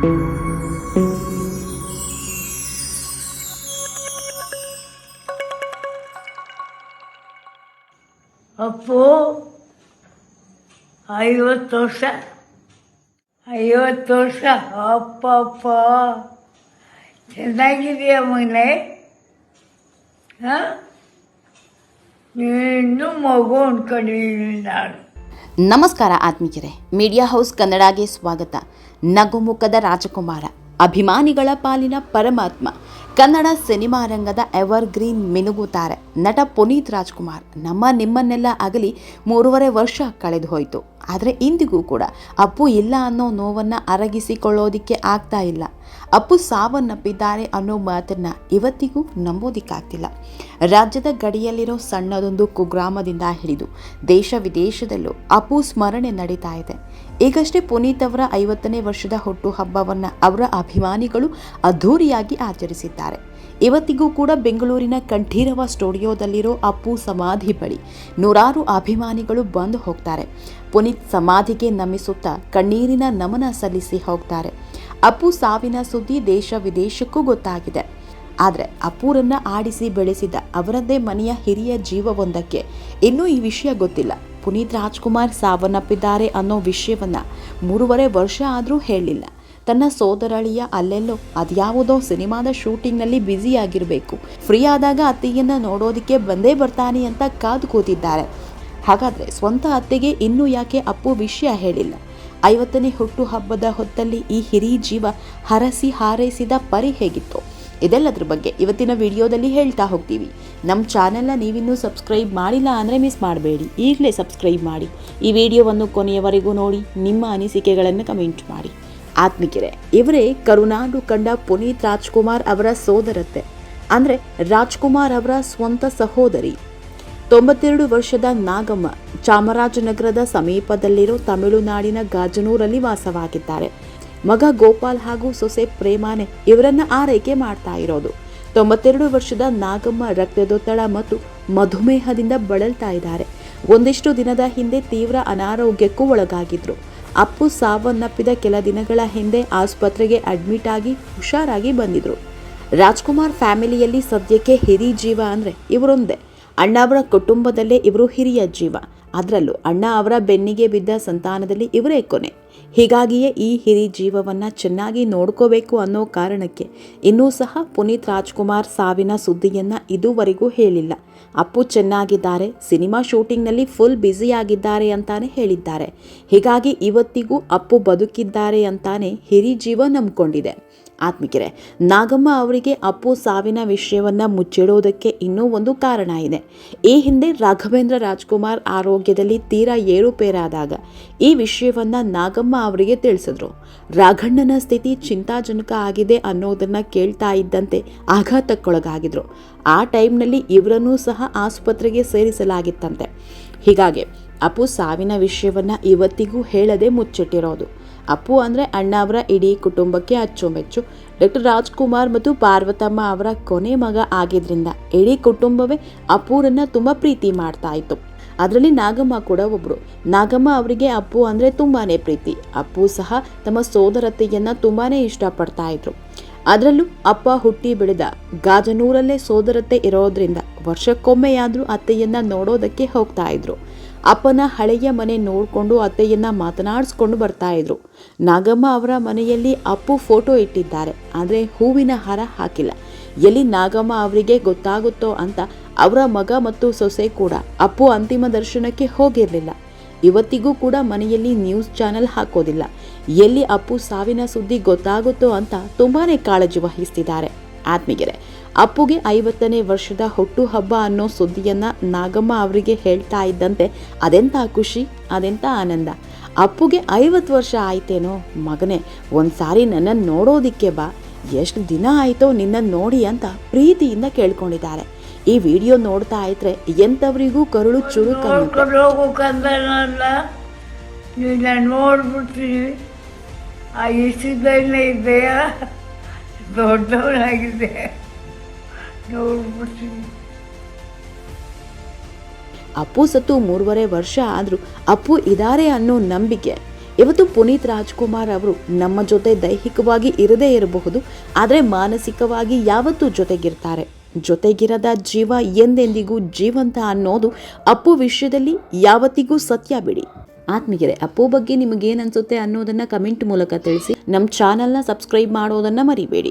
ಅಪ್ಪು, ಐವತ್ತು ವರ್ಷ ಐವತ್ತು ವರ್ಷ. ಅಪ್ಪ ಅಪ್ಪ ಚೆನ್ನಾಗಿದೆಯ ಮನೆ ಹಾಂ? ಇನ್ನೂ ಮಗು ಅಂದ್ಕೊಂಡಿದ್ದೀನಿ ನಾನು. ನಮಸ್ಕಾರ ಆತ್ಮೀಯರೇ ಮೀಡಿಯಾ ಹೌಸ್ ಕನ್ನಡಗೆ ಸ್ವಾಗತ. ನಗುಮುಖದ ರಾಜಕುಮಾರ, ಅಭಿಮಾನಿಗಳ ಪಾಲಿನ ಪರಮಾತ್ಮ, ಕನ್ನಡ ಸಿನಿಮಾ ರಂಗದ ಎವರ್ ಗ್ರೀನ್ ಮಿನುಗುತ್ತಾರೆ ನಟ ಪುನೀತ್ ರಾಜ್ಕುಮಾರ್. ನಮ್ಮ ನಿಮ್ಮನ್ನೆಲ್ಲ ಆಗಲಿ ಮೂರುವರೆ ವರ್ಷ ಕಳೆದು ಹೋಯಿತು. ಆದರೆ ಇಂದಿಗೂ ಕೂಡ ಅಪ್ಪು ಇಲ್ಲ ಅನ್ನೋ ನೋವನ್ನು ಅರಗಿಸಿಕೊಳ್ಳೋದಿಕ್ಕೆ ಆಗ್ತಾ ಇಲ್ಲ. ಅಪ್ಪು ಸಾವನ್ನಪ್ಪಿದ್ದಾರೆ ಅನ್ನೋ ಮಾತನ್ನ ಇವತ್ತಿಗೂ ನಂಬೋದಿಕ್ಕಾಗ್ತಿಲ್ಲ. ರಾಜ್ಯದ ಗಡಿಯಲ್ಲಿರೋ ಸಣ್ಣದೊಂದು ಕುಗ್ರಾಮದಿಂದ ಹಿಡಿದು ದೇಶ ವಿದೇಶದಲ್ಲೂ ಅಪ್ಪು ಸ್ಮರಣೆ ನಡೀತಾ ಇದೆ. ಈಗಷ್ಟೇ ಪುನೀತ್ ಅವರ ಐವತ್ತನೇ ವರ್ಷದ ಹುಟ್ಟುಹಬ್ಬವನ್ನು ಅವರ ಅಭಿಮಾನಿಗಳು ಅದ್ಧೂರಿಯಾಗಿ ಆಚರಿಸಿದ್ದಾರೆ. ಇವತ್ತಿಗೂ ಕೂಡ ಬೆಂಗಳೂರಿನ ಕಂಠೀರವ ಸ್ಟುಡಿಯೋದಲ್ಲಿರೋ ಅಪ್ಪು ಸಮಾಧಿ ಬಳಿ ನೂರಾರು ಅಭಿಮಾನಿಗಳು ಬಂದು ಹೋಗ್ತಾರೆ. ಪುನೀತ್ ಸಮಾಧಿಗೆ ನಮಿಸುತ್ತಾ ಕಣ್ಣೀರಿನ ನಮನ ಸಲ್ಲಿಸಿ ಹೋಗ್ತಾರೆ. ಅಪ್ಪು ಸಾವಿನ ಸುದ್ದಿ ದೇಶ ವಿದೇಶಕ್ಕೂ ಗೊತ್ತಾಗಿದೆ. ಆದರೆ ಅಪ್ಪೂರನ್ನು ಆಡಿಸಿ ಬೆಳೆಸಿದ ಅವರದ್ದೇ ಮನೆಯ ಹಿರಿಯ ಜೀವವೊಂದಕ್ಕೆ ಇನ್ನೂ ಈ ವಿಷಯ ಗೊತ್ತಿಲ್ಲ. ಪುನೀತ್ ರಾಜ್ಕುಮಾರ್ ಸಾವನ್ನಪ್ಪಿದ್ದಾರೆ ಅನ್ನೋ ವಿಷಯವನ್ನ ಮೂರುವರೆ ವರ್ಷ ಆದರೂ ಹೇಳಿಲ್ಲ. ತನ್ನ ಸೋದರಳಿಯ ಅಲ್ಲೆಲ್ಲೋ ಅದ್ಯಾವುದೋ ಸಿನಿಮಾದ ಶೂಟಿಂಗ್ನಲ್ಲಿ ಬ್ಯುಸಿಯಾಗಿರಬೇಕು ಫ್ರೀ ಆದಾಗ ಅತ್ತೆಯನ್ನ ನೋಡೋದಕ್ಕೆ ಬಂದೇ ಬರ್ತಾನೆ ಅಂತ ಕಾದು ಕೂತಿದ್ದಾರೆ. ಹಾಗಾದರೆ ಸ್ವಂತ ಅತ್ತೆಗೆ ಇನ್ನೂ ಯಾಕೆ ಅಪ್ಪು ವಿಷಯ ಹೇಳಿಲ್ಲ? ಐವತ್ತನೇ ಹುಟ್ಟುಹಬ್ಬದ ಹೊತ್ತಲ್ಲಿ ಈ ಹಿರಿ ಜೀವ ಹರಸಿ ಹಾರೈಸಿದ ಪರಿ ಹೇಗಿತ್ತು? ಇದೆಲ್ಲದ್ರ ಬಗ್ಗೆ ಇವತ್ತಿನ ವಿಡಿಯೋದಲ್ಲಿ ಹೇಳ್ತಾ ಹೋಗ್ತೀವಿ. ನಮ್ಮ ಚಾನೆಲ್ನ ನೀವಿನ್ನೂ ಸಬ್ಸ್ಕ್ರೈಬ್ ಮಾಡಿಲ್ಲ ಅಂದರೆ ಮಿಸ್ ಮಾಡಬೇಡಿ. ಈಗಲೇ ಸಬ್ಸ್ಕ್ರೈಬ್ ಮಾಡಿ. ಈ ವಿಡಿಯೋವನ್ನು ಕೊನೆಯವರೆಗೂ ನೋಡಿ, ನಿಮ್ಮ ಅನಿಸಿಕೆಗಳನ್ನು ಕಮೆಂಟ್ ಮಾಡಿ. ಆತ್ಮಿಕರೆ, ಇವರೇ ಕರುನಾಡು ಕಂಡ ಪುನೀತ್ ರಾಜ್ಕುಮಾರ್ ಅವರ ಸೋದರತ್ತೆ. ಅಂದರೆ ರಾಜ್ಕುಮಾರ್ ಅವರ ಸ್ವಂತ ಸಹೋದರಿ. ತೊಂಬತ್ತೆರಡು ವರ್ಷದ ನಾಗಮ್ಮ ಚಾಮರಾಜನಗರದ ಸಮೀಪದಲ್ಲಿರೋ ತಮಿಳುನಾಡಿನ ಗಾಜನೂರಲ್ಲಿ ವಾಸವಾಗಿದ್ದಾರೆ. ಮಗ ಗೋಪಾಲ್ ಹಾಗೂ ಸೊಸೆ ಪ್ರೇಮಾನೆ ಇವರನ್ನ ಆರೈಕೆ ಮಾಡ್ತಾ ಇರೋದು. ತೊಂಬತ್ತೆರಡು ವರ್ಷದ ನಾಗಮ್ಮ ರಕ್ತದೊತ್ತಡ ಮತ್ತು ಮಧುಮೇಹದಿಂದ ಬಳಲ್ತಾ ಇದ್ದಾರೆ. ಒಂದಿಷ್ಟು ದಿನದ ಹಿಂದೆ ತೀವ್ರ ಅನಾರೋಗ್ಯಕ್ಕೂ ಒಳಗಾಗಿದ್ರು. ಅಪ್ಪು ಸಾವನ್ನಪ್ಪಿದ ಕೆಲ ದಿನಗಳ ಹಿಂದೆ ಆಸ್ಪತ್ರೆಗೆ ಅಡ್ಮಿಟ್ ಆಗಿ ಹುಷಾರಾಗಿ ಬಂದಿದ್ರು. ರಾಜ್ಕುಮಾರ್ ಫ್ಯಾಮಿಲಿಯಲ್ಲಿ ಸದ್ಯಕ್ಕೆ ಹಿರಿ ಜೀವ ಅಂದರೆ ಇವರೊಂದೇ. ಅಣ್ಣ ಅವರ ಕುಟುಂಬದಲ್ಲೇ ಇವರು ಹಿರಿಯ ಜೀವ. ಅದರಲ್ಲೂ ಅಣ್ಣ ಅವರ ಬೆನ್ನಿಗೆ ಬಿದ್ದ ಸಂತಾನದಲ್ಲಿ ಇವರೇ ಕೊನೆ. ಹೀಗಾಗಿಯೇ ಈ ಹಿರಿ ಜೀವವನ್ನು ಚೆನ್ನಾಗಿ ನೋಡ್ಕೋಬೇಕು ಅನ್ನೋ ಕಾರಣಕ್ಕೆ ಇನ್ನೂ ಸಹ ಪುನೀತ್ ರಾಜ್ಕುಮಾರ್ ಸಾವಿನ ಸುದ್ದಿಯನ್ನು ಇದುವರೆಗೂ ಹೇಳಿಲ್ಲ. ಅಪ್ಪು ಚೆನ್ನಾಗಿದ್ದಾರೆ, ಸಿನಿಮಾ ಶೂಟಿಂಗ್ನಲ್ಲಿ ಫುಲ್ ಬ್ಯುಸಿಯಾಗಿದ್ದಾರೆ ಅಂತಾನೆ ಹೇಳಿದ್ದಾರೆ. ಹೀಗಾಗಿ ಇವತ್ತಿಗೂ ಅಪ್ಪು ಬದುಕಿದ್ದಾರೆ ಅಂತಾನೆ ಹಿರಿ ಜೀವ ನಂಬ್ಕೊಂಡಿದೆ. ಆತ್ಮಿಕರೆ, ನಾಗಮ್ಮ ಅವರಿಗೆ ಅಪ್ಪು ಸಾವಿನ ವಿಷಯವನ್ನ ಮುಚ್ಚಿಡೋದಕ್ಕೆ ಇನ್ನೂ ಒಂದು ಕಾರಣ ಇದೆ. ಈ ಹಿಂದೆ ರಾಘವೇಂದ್ರ ರಾಜ್ಕುಮಾರ್ ಆರೋಗ್ಯದಲ್ಲಿ ತೀರಾ ಏರುಪೇರಾದಾಗ ಈ ವಿಷಯವನ್ನ ನಾಗಮ್ಮ ಅವರಿಗೆ ತಿಳಿಸಿದ್ರು. ರಾಘಣ್ಣನ ಸ್ಥಿತಿ ಚಿಂತಾಜನಕ ಆಗಿದೆ ಅನ್ನೋದನ್ನ ಕೇಳ್ತಾ ಇದ್ದಂತೆ ಆಘಾತಕ್ಕೊಳಗಾಗಿದ್ರು. ಆ ಟೈಮ್ನಲ್ಲಿ ಇವರನ್ನೂ ಸಹ ಆಸ್ಪತ್ರೆಗೆ ಸೇರಿಸಲಾಗಿತ್ತಂತೆ. ಹೀಗಾಗಿ ಅಪ್ಪು ಸಾವಿನ ವಿಷಯವನ್ನ ಇವತ್ತಿಗೂ ಹೇಳದೆ ಮುಚ್ಚಿಟ್ಟಿರೋದು. ಅಪ್ಪು ಅಂದರೆ ಅಣ್ಣ ಅವರ ಇಡೀ ಕುಟುಂಬಕ್ಕೆ ಅಚ್ಚುಮೆಚ್ಚು. ಡಾಕ್ಟರ್ ರಾಜ್ಕುಮಾರ್ ಮತ್ತು ಪಾರ್ವತಮ್ಮ ಅವರ ಕೊನೆ ಮಗ ಆಗಿದ್ರಿಂದ ಇಡೀ ಕುಟುಂಬವೇ ಅಪ್ಪೂರನ್ನ ತುಂಬ ಪ್ರೀತಿ ಮಾಡ್ತಾ ಇತ್ತು. ಅದರಲ್ಲಿ ನಾಗಮ್ಮ ಕೂಡ ಒಬ್ಬರು ನಾಗಮ್ಮ ಅವರಿಗೆ ಅಪ್ಪು ಅಂದರೆ ತುಂಬಾ ಪ್ರೀತಿ. ಅಪ್ಪು ಸಹ ತಮ್ಮ ಸೋದರತೆಯನ್ನು ತುಂಬಾ ಇಷ್ಟಪಡ್ತಾ ಇದ್ರು. ಅದರಲ್ಲೂ ಅಪ್ಪ ಹುಟ್ಟಿ ಬೆಳೆದ ಗಾಜನೂರಲ್ಲೇ ಸೋದರತೆ ಇರೋದ್ರಿಂದ ವರ್ಷಕ್ಕೊಮ್ಮೆಯಾದರೂ ಅತ್ತೆಯನ್ನ ನೋಡೋದಕ್ಕೆ ಹೋಗ್ತಾ ಇದ್ರು. ಅಪ್ಪನ ಹಳೆಯ ಮನೆ ನೋಡಿಕೊಂಡು ಅತ್ತೆಯನ್ನ ಮಾತನಾಡಿಸ್ಕೊಂಡು ಬರ್ತಾ ಇದ್ರು. ನಾಗಮ್ಮ ಅವರ ಮನೆಯಲ್ಲಿ ಅಪ್ಪು ಫೋಟೋ ಇಟ್ಟಿದ್ದಾರೆ, ಆದರೆ ಹೂವಿನ ಹಾರ ಹಾಕಿಲ್ಲ. ಎಲ್ಲಿ ನಾಗಮ್ಮ ಅವರಿಗೆ ಗೊತ್ತಾಗುತ್ತೋ ಅಂತ ಅವರ ಮಗ ಮತ್ತು ಸೊಸೆ ಕೂಡ ಅಪ್ಪು ಅಂತಿಮ ದರ್ಶನಕ್ಕೆ ಹೋಗಿರಲಿಲ್ಲ. ಇವತ್ತಿಗೂ ಕೂಡ ಮನೆಯಲ್ಲಿ ನ್ಯೂಸ್ ಚಾನೆಲ್ ಹಾಕೋದಿಲ್ಲ. ಎಲ್ಲಿ ಅಪ್ಪು ಸಾವಿನ ಸುದ್ದಿ ಗೊತ್ತಾಗುತ್ತೋ ಅಂತ ತುಂಬಾನೇ ಕಾಳಜಿ ವಹಿಸ್ತಿದ್ದಾರೆ. ಆತ್ಮೀಗೆರೆ ಅಪ್ಪುಗೆ ಐವತ್ತನೇ ವರ್ಷದ ಹುಟ್ಟುಹಬ್ಬ ಅನ್ನೋ ಸುದ್ದಿಯನ್ನ ನಾಗಮ್ಮ ಅವರಿಗೆ ಹೇಳ್ತಾ ಇದ್ದಂತೆ ಅದೆಂಥ ಖುಷಿ ಅದೆಂಥ ಆನಂದ. ಅಪ್ಪುಗೆ ಐವತ್ತು ವರ್ಷ ಆಯ್ತೇನೋ ಮಗನೇ, ಒಂದ್ಸಾರಿ ನನ್ನನ್ನು ನೋಡೋದಿಕ್ಕೆ ಬಾ. ಎಷ್ಟು ದಿನ ಆಯಿತೋ ನಿನ್ನನ್ನು ನೋಡಿ ಅಂತ ಪ್ರೀತಿಯಿಂದ ಕೇಳ್ಕೊಂಡಿದ್ದಾರೆ. ಈ ವಿಡಿಯೋ ನೋಡ್ತಾ ಇದ್ರೆ ಎಂಥವರಿಗೂ ಕರುಳು ಚುರುಕ ನೋಡ್ಕೊಂಡು ಹೋಗೋಕ್ಕಂದನಲ್ಲ ನಿನ್ನ ನೋಡ್ಬಿಡ್ತೀನಿ. ಆ ಇಷ್ಟದಲ್ಲೇ ಇದೆಯಾ ದೊಡ್ಡವನಾಗಿದೆ. ನೋಡ್ಬಿಡ್ತೀನಿ. ಅಪ್ಪು ಸತ್ತು ಮೂರುವರೆ ವರ್ಷ ಆದರೂ ಅಪ್ಪು ಇದ್ದಾರೆ ಅನ್ನೋ ನಂಬಿಕೆ. ಇವತ್ತು ಪುನೀತ್ ರಾಜ್ಕುಮಾರ್ ಅವರು ನಮ್ಮ ಜೊತೆ ದೈಹಿಕವಾಗಿ ಇರದೇ ಇರಬಹುದು, ಆದರೆ ಮಾನಸಿಕವಾಗಿ ಯಾವತ್ತೂ ಜೊತೆಗಿರ್ತಾರೆ. ಜೊತೆಗಿರದ ಜೀವ ಎಂದೆಂದಿಗೂ ಜೀವಂತ ಅನ್ನೋದು ಅಪ್ಪು ವಿಷಯದಲ್ಲಿ ಯಾವತ್ತಿಗೂ ಸತ್ಯ ಬಿಡಿ. ಆತ್ಮೀಗೆರೆ ಅಪ್ಪು ಬಗ್ಗೆ ನಿಮಗೇನು ಅನ್ಸುತ್ತೆ ಅನ್ನೋದನ್ನ ಕಮೆಂಟ್ ಮೂಲಕ ತಿಳಿಸಿ. ನಮ್ಮ ಚಾನಲ್ನ ಸಬ್ಸ್ಕ್ರೈಬ್ ಮಾಡೋದನ್ನ ಮರಿಬೇಡಿ.